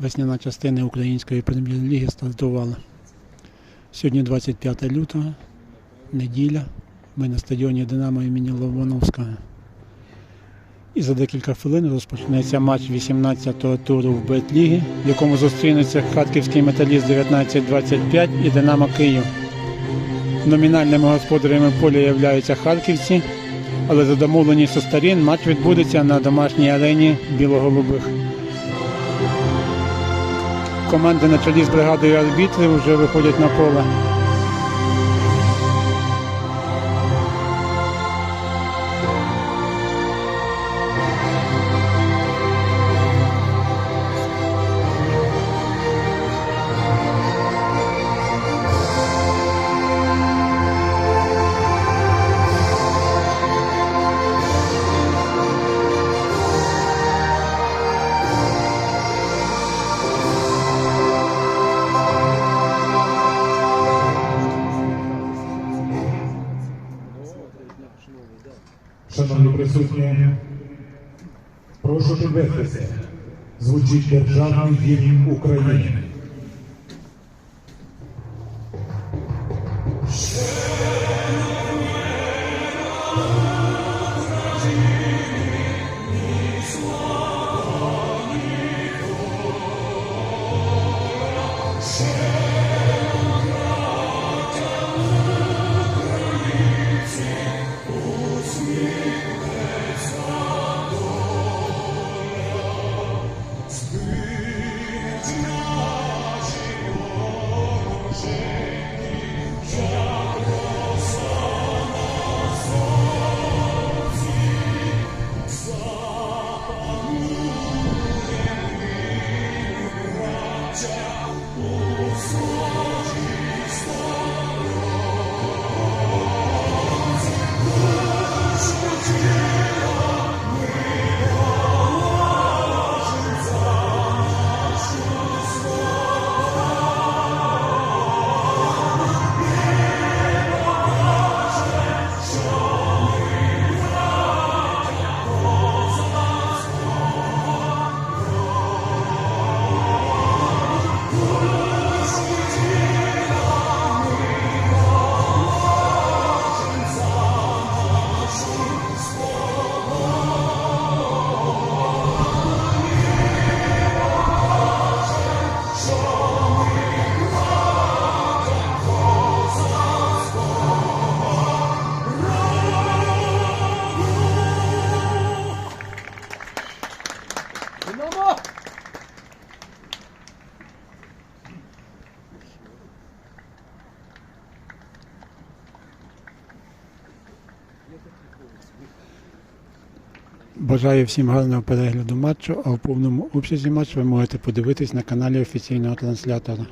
Весняна частина української прем'єр-ліги стартувала. Сьогодні 25 лютого, неділя. Ми на стадіоні Динамо імені Лобановського. І за декілька хвилин розпочнеться матч 18-го туру в Бетлігі, в якому зустрінеться Харківський металіст 1925 і Динамо Київ. Номінальними господарями поля являються харківці, але за домовленістю сторін матч відбудеться на домашній арені білоголубих. Команди на чолі з бригадою арбітрів вже виходять на поле. Шановні присутні, прошу підвестися. Звучить державний гімн України. Бажаю всім гарного перегляду матчу, а в повному обсязі матч ви можете подивитись на каналі офіційного транслятора.